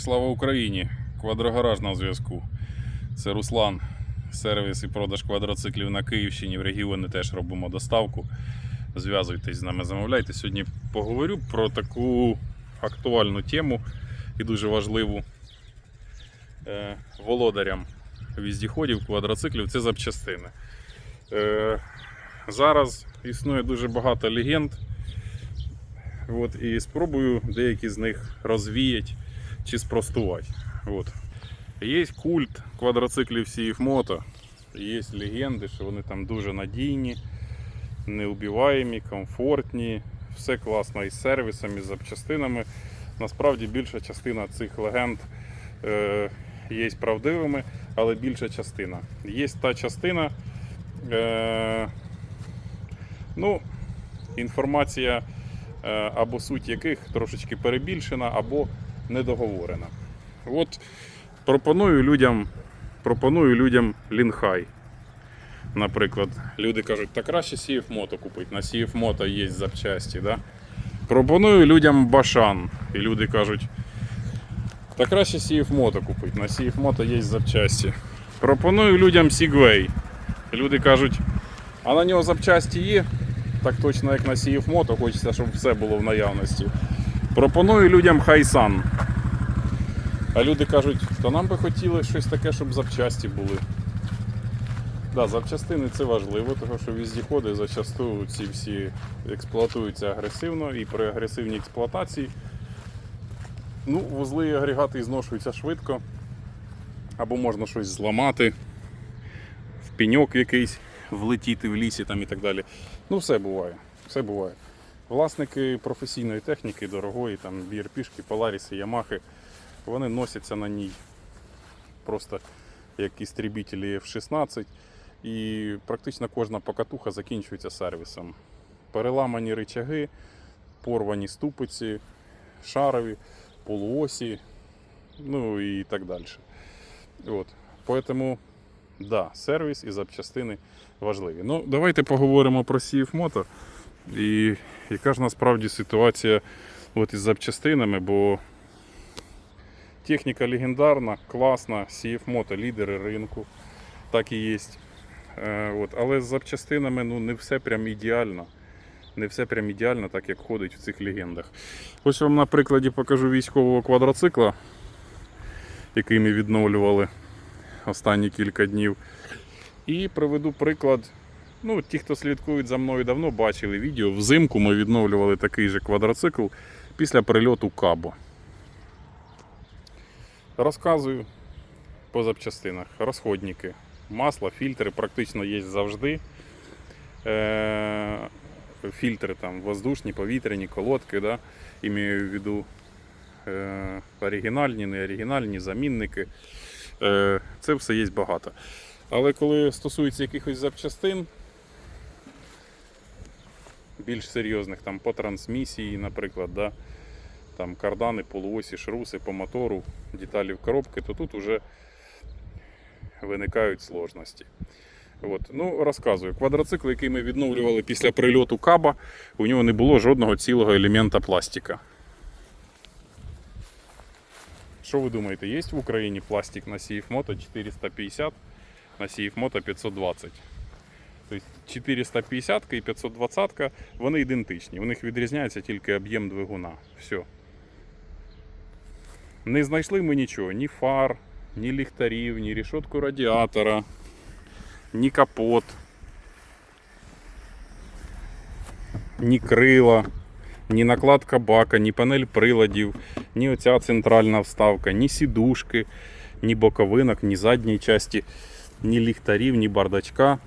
Слава Україні! Квадрогараж на зв'язку. Це Руслан. Сервіс і продаж квадроциклів на Київщині. В регіони теж робимо доставку. Зв'язуйтесь з нами, замовляйте. Сьогодні поговорю про таку актуальну тему і дуже важливу е, володарям віздіходів, квадроциклів це запчастини. Е, зараз існує дуже багато легенд. От, і спробую деякі з них розвіяти чи спростувати. От. Є культ квадроциклів CF Moto, є легенди, що вони там дуже надійні, неубиваємі, комфортні, все класно із сервісом, із запчастинами. Насправді більша частина цих легенд е, є правдивими, але більша частина. Є та частина, е, ну, інформація е, або суть яких трошечки перебільшена, або недоговорена. От пропоную людям, пропоную людям лінхай. Наприклад, люди кажуть, та краще CF Moto купити. На CF Moto є запчасті. Да? Пропоную людям Башан. І люди кажуть, та краще CF Moto купити. На CF Moto є запчасті. Пропоную людям Segway. Люди кажуть, а на нього запчасті є. Так точно, як на CF Moto, хочеться, щоб все було в наявності. Пропоную людям Хайсан. А люди кажуть, то нам би хотіли щось таке, щоб запчасті були. Да, запчастини це важливо, тому що віздіходи зачасту ці всі експлуатуються агресивно і при агресивній експлуатації ну, вузли і агрегати зношуються швидко. Або можна щось зламати, в пеньок якийсь влетіти в лісі там і так далі. Ну, все буває. Все буває. Власники професійної техніки, дорогої, там BRP-шки, Polaris, Ямахи, вони носяться на ній просто як істрібітелі F-16. І практично кожна покатуха закінчується сервісом. Переламані ричаги, порвані ступиці, шарові, полуосі, ну і так далі. От. Поэтому, да, сервіс і запчастини важливі. Ну, давайте поговоримо про CF Moto. І яка ж насправді ситуація от із запчастинами, бо техніка легендарна, класна, CF Moto лідери ринку, так і є. Е, От. Але з запчастинами ну, не все прям ідеально. Не все прям ідеально, так як ходить в цих легендах. Ось вам на прикладі покажу військового квадроцикла, який ми відновлювали останні кілька днів. І приведу приклад. Ну, ті, хто слідкують за мною давно, бачили відео. Взимку ми відновлювали такий же квадроцикл після прильоту Кабо. Розказую по запчастинах. Розходники, масло, фільтри практично є завжди. Е- фільтри там воздушні, повітряні, колодки, да? імею в виду е- оригінальні, не оригінальні, замінники. Е- це все є багато. Але коли стосується якихось запчастин, більш серйозних там по трансмісії, наприклад, да, там кардани, полуосі, шруси по мотору, деталі в коробки, то тут вже виникають сложності. От. Ну, розказую. Квадроцикл, який ми відновлювали після прильоту каба, у нього не було жодного цілого елемента пластика. Що ви думаєте, є в Україні пластик на CF Moto 450, на CF Moto 520? Тобто 450 і 520 вони ідентичні. У них відрізняється тільки об'єм двигуна. Все. Не знайшли ми нічого, ні фар, ні ліхтарів, ні рішотку радіатора, ні капот, ні крила, ні накладка бака, ні панель приладів, ні оця центральна вставка, ні сідушки, ні боковинок, ні задньої часті, ні ліхтарів, ні бардачка.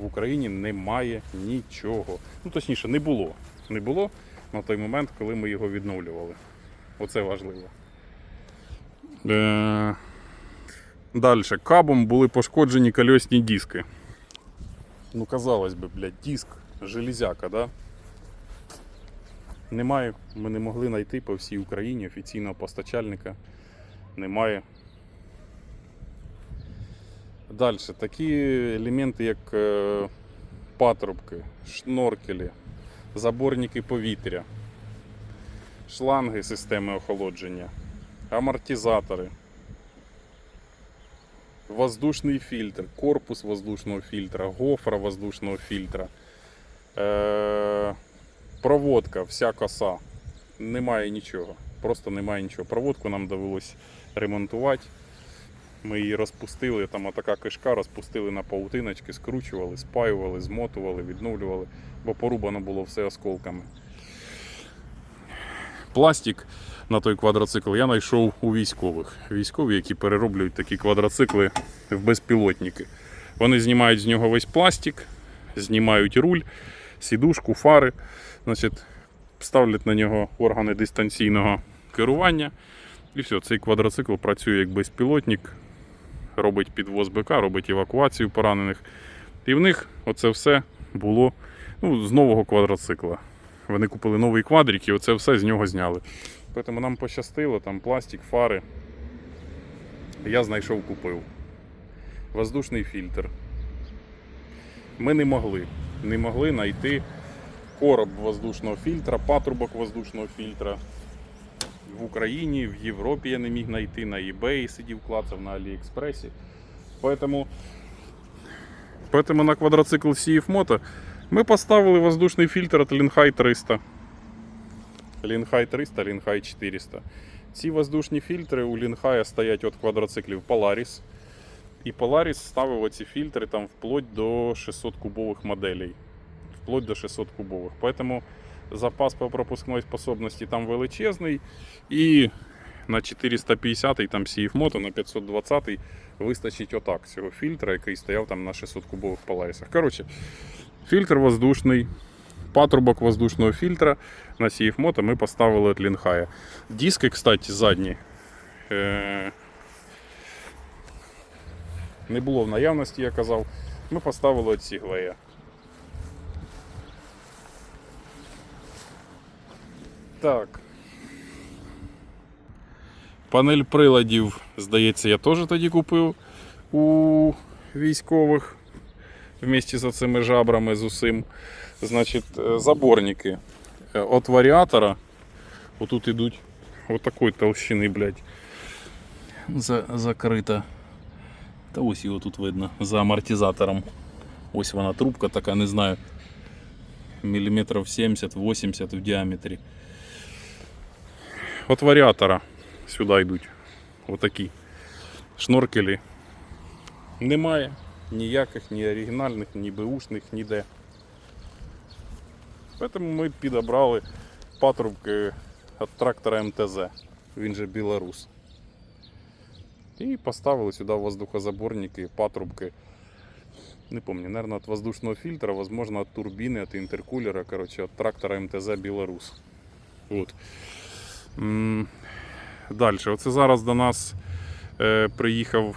В Україні немає нічого. Ну, точніше, не було. Не було на той момент, коли ми його відновлювали. Оце важливо. Е... Далі. Кабом були пошкоджені кольосні диски. Ну, казалось би, блядь, диск, железяка, да? Немає. Ми не могли знайти по всій Україні офіційного постачальника. Немає. Далі. Такі елементи, як е, патрубки, шноркелі, заборники повітря, шланги системи охолодження, амортизатори, воздушний фільтр, корпус воздушного фільтра, гофра воздушного фільтра, е- проводка, вся коса. Немає нічого. Просто немає нічого. Проводку нам довелось ремонтувати. Ми її розпустили, там отака кишка, розпустили на паутиночки, скручували, спаювали, змотували, відновлювали, бо порубано було все осколками. Пластик на той квадроцикл я знайшов у військових. Військові, які перероблюють такі квадроцикли в безпілотники. Вони знімають з нього весь пластик, знімають руль, сідушку, фари, значить, ставлять на нього органи дистанційного керування. І все, цей квадроцикл працює як безпілотник, робить підвоз БК, робить евакуацію поранених. І в них оце все було ну, з нового квадроцикла. Вони купили новий квадрик і оце все з нього зняли. Тому нам пощастило, там пластик, фари. Я знайшов, купив. Воздушний фільтр. Ми не могли. Не могли знайти короб воздушного фільтра, патрубок воздушного фільтра В Україні, в Європі я не міг знайти, на eBay сидів клацав на Аліекспресі. Поэтому, поэтому на квадроцикл CF Moto ми поставили воздушний фільтр від Linhai 300. Linhai 300, Linhai 400. Ці воздушні фільтри у Linhai стоять від квадроциклів Polaris. І Polaris ставив оці фільтри там вплоть до 600 кубових моделей. Вплоть до 600 кубових. Поэтому запас по пропускної способності там величезний. І на 450 там CF Moto, на 520 вистачить отак цього фільтра, який стояв там на 600 кубових Polaris. Коротше, фільтр воздушний, патрубок воздушного фільтра на CF Moto ми поставили від Лінхая. Диски, кстати, задні. Е- не було в наявності, я казав. Ми поставили від Сіглея. Так. Панель приладів, здається, я теж тоді купив у військових вместе з цими жабрами з усім. Значить, е, заборники Е, от варіатора. Отут ідуть от такої толщини, блядь. За, закрита. Та ось його тут видно за амортизатором. Ось вона трубка така, не знаю. Міліметрів 70-80 в діаметрі. От варіатора сюди йдуть. Отакі. Шноркелі. Немає ніяких, ні оригінальних, ні беушних, ніде. Тому ми підобрали патрубки від трактора МТЗ. Він же білорус. І поставили сюди воздухозаборники, патрубки. Не помню, наверное, от воздушного фильтра, возможно, от турбины, от интеркулера, короче, от трактора МТЗ Білорус. От. Далі. Оце зараз до нас е, приїхав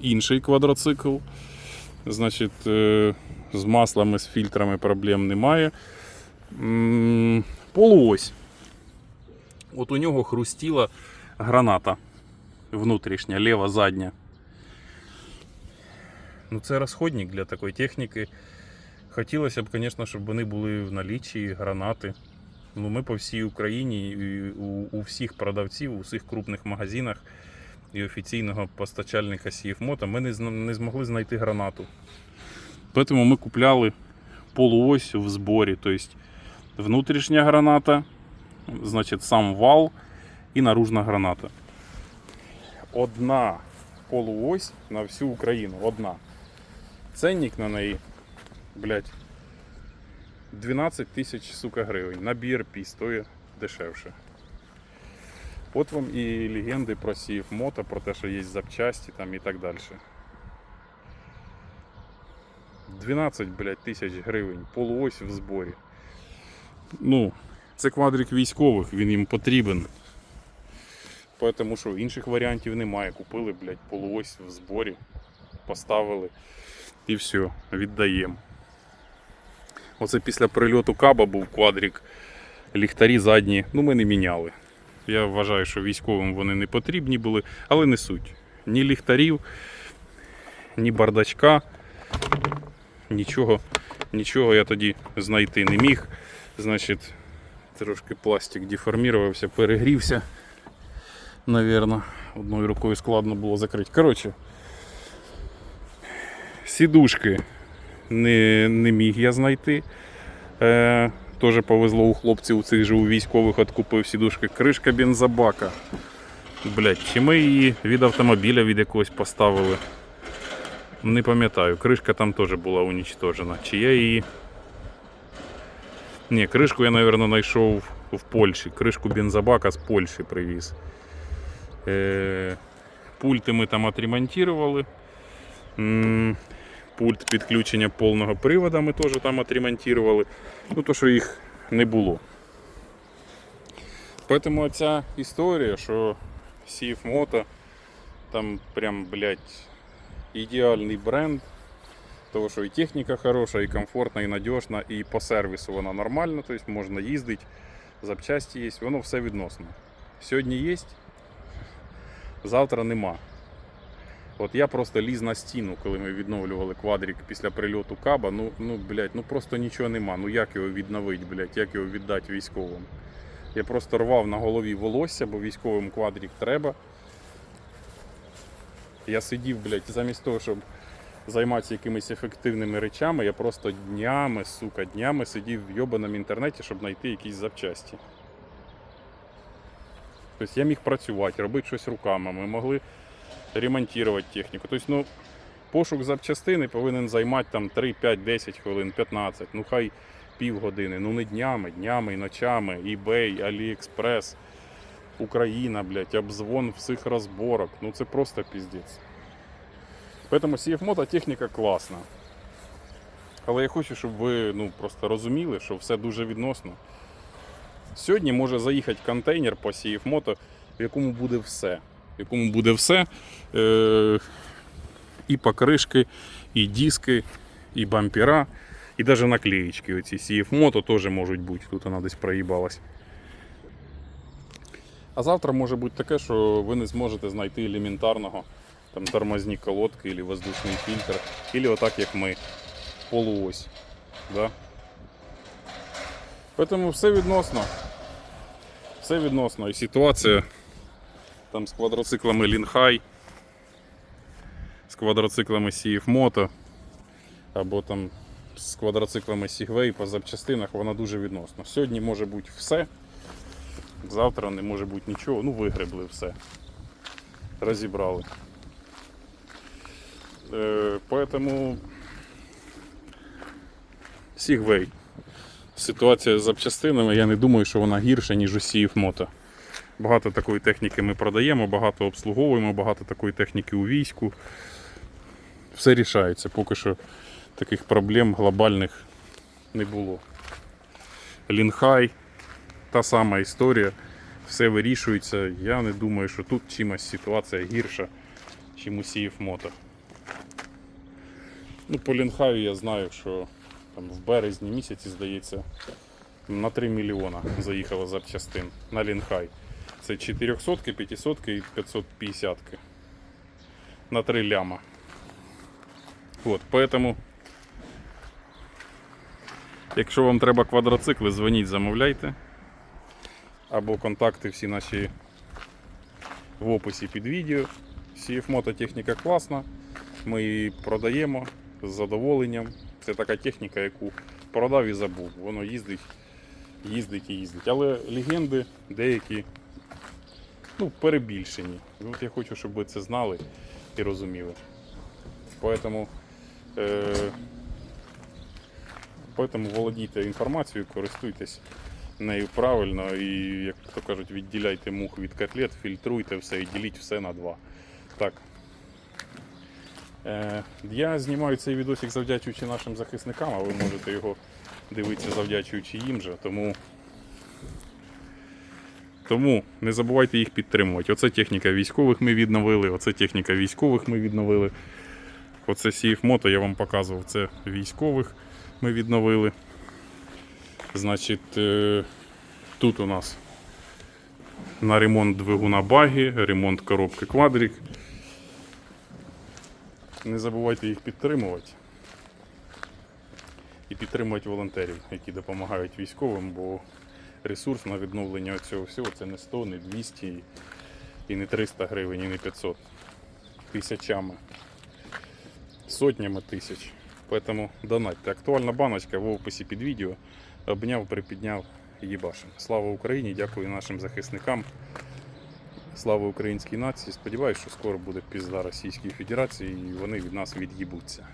інший квадроцикл. Значить, е, з маслами, з фільтрами проблем немає. Полуось. От у нього хрустіла граната внутрішня, ліва задня. Ну, це розходник для такої техніки. Хотілося б, звісно, щоб вони були в наліччі, гранати. Ну, ми по всій Україні, і у, у всіх продавців, у всіх крупних магазинах і офіційного постачальника CFMOTO ми не, не змогли знайти гранату. Тому ми купляли полуось в зборі. Тобто внутрішня граната, значить сам вал і наружна граната. Одна полуось на всю Україну. Одна. Ценник на неї, блядь, 12 тисяч сука гривень. На BRP стоїть дешевше. От вам і легенди про CF Moto, про те, що є запчасті там і так далі. 12, блядь, тисяч гривень, полуось в зборі. Ну, це квадрик військових, він їм потрібен. Тому що інших варіантів немає. Купили, блядь, полуось в зборі, поставили і все, віддаємо. Оце після прильоту каба був квадрик, ліхтарі задні, ну ми не міняли. Я вважаю, що військовим вони не потрібні були, але не суть. Ні ліхтарів, ні бардачка, нічого, нічого я тоді знайти не міг. Значить, трошки пластик деформувався, перегрівся. Навірно, одною рукою складно було закрити. Коротше, сідушки не, не міг я знайти. Е, Теж повезло у хлопців у цих же у військових откупив сідушки. Кришка бензобака. Блять, чи ми її від автомобіля від якогось поставили? Не пам'ятаю. Кришка там теж була унічтожена. Чи я її. Ні, кришку я, мабуть, знайшов в Польщі. Кришку бензобака з Польщі привіз. Е, Пульти ми там отремонтували. Пульт підключення повного привода ми теж там отремонтували. Ну, то, що їх не було. Поэтому ця історія, що Сіф Мото там прям, блядь, ідеальний бренд. Того, що і техніка хороша, і комфортна, і надіжна, і по сервісу вона нормальна, тобто можна їздити, запчасті є, воно все відносно. Сьогодні є, завтра нема. От я просто ліз на стіну, коли ми відновлювали квадрик після прильоту каба. Ну, ну блядь, ну просто нічого нема. Ну як його відновити, блядь, як його віддати військовим? Я просто рвав на голові волосся, бо військовим квадрик треба. Я сидів, блядь, замість того, щоб займатися якимись ефективними речами, я просто днями, сука, днями сидів в йобаному інтернеті, щоб знайти якісь запчасті. Тобто я міг працювати, робити щось руками. Ми могли ремонтувати техніку. Тобто, ну, пошук запчастини повинен займати там 3, 5, 10 хвилин, 15, ну хай півгодини, ну не днями, днями ночами, eBay, AliExpress, Україна, блядь, обзвон всіх розборок. Ну це просто піздець. Поэтому CF Moto техніка класна. Але я хочу, щоб ви ну, просто розуміли, що все дуже відносно. Сьогодні може заїхати контейнер по CF Moto, в якому буде все. Якому буде все. Е- і покришки, і диски, і бампера, і навіть наклеїчки. Оці CF Moto теж можуть бути. Тут вона десь проїбалась. А завтра може бути таке, що ви не зможете знайти елементарного там тормозні колодки, або воздушний фільтр, або отак, як ми, полуось. Да? Поэтому все відносно. Все відносно. І ситуація там з квадроциклами Лінхай, з квадроциклами CF Moto, або там з квадроциклами Segway по запчастинах, вона дуже відносна. Сьогодні може бути все, завтра не може бути нічого. Ну, вигребли все. Розібрали. Е, Поэтому Segway. Ситуація з запчастинами, я не думаю, що вона гірша, ніж у CF Moto. Багато такої техніки ми продаємо, багато обслуговуємо, багато такої техніки у війську. Все рішається, поки що таких проблем глобальних не було. Лінхай, та сама історія, все вирішується. Я не думаю, що тут чимось ситуація гірша, ніж у Moto. Ну, по Лінхаю я знаю, що там в березні місяці, здається, на 3 мільйона заїхало запчастин на Лінхай. Це 400, 500 і 550. На 3 ляма. От, поэтому, якщо вам треба квадроцикли, дзвоніть, замовляйте. Або контакти всі наші в описі під відео. Мототехніка класна. Ми її продаємо з задоволенням. Це така техніка, яку продав і забув. Воно їздить, їздить і їздить. Але легенди деякі ну, перебільшені. От я хочу, щоб ви це знали і розуміли. Поэтому, е, поэтому володійте інформацією, користуйтесь нею правильно і, як то кажуть, відділяйте мух від котлет, фільтруйте все і діліть все на два. Так. Е, я знімаю цей відосик завдячуючи нашим захисникам, а ви можете його дивитися завдячуючи їм же. Тому, тому не забувайте їх підтримувати. Оце техніка військових ми відновили, оце техніка військових ми відновили. Оце CF я вам показував, це військових ми відновили. Значить, е, тут у нас на ремонт двигуна баги, ремонт коробки квадрик. Не забувайте їх підтримувати. І підтримувати волонтерів, які допомагають військовим, бо ресурс на відновлення цього всього це не 100, не 200. І не 300 гривень, і не 500. Тисячами. Сотнями тисяч. Поэтому донатьте. Актуальна баночка в описі під відео. Обняв, припідняв, їбашим. Слава Україні! Дякую нашим захисникам. Слава українській нації. Сподіваюсь, що скоро буде пізда Російської Федерації і вони від нас від'їбуться.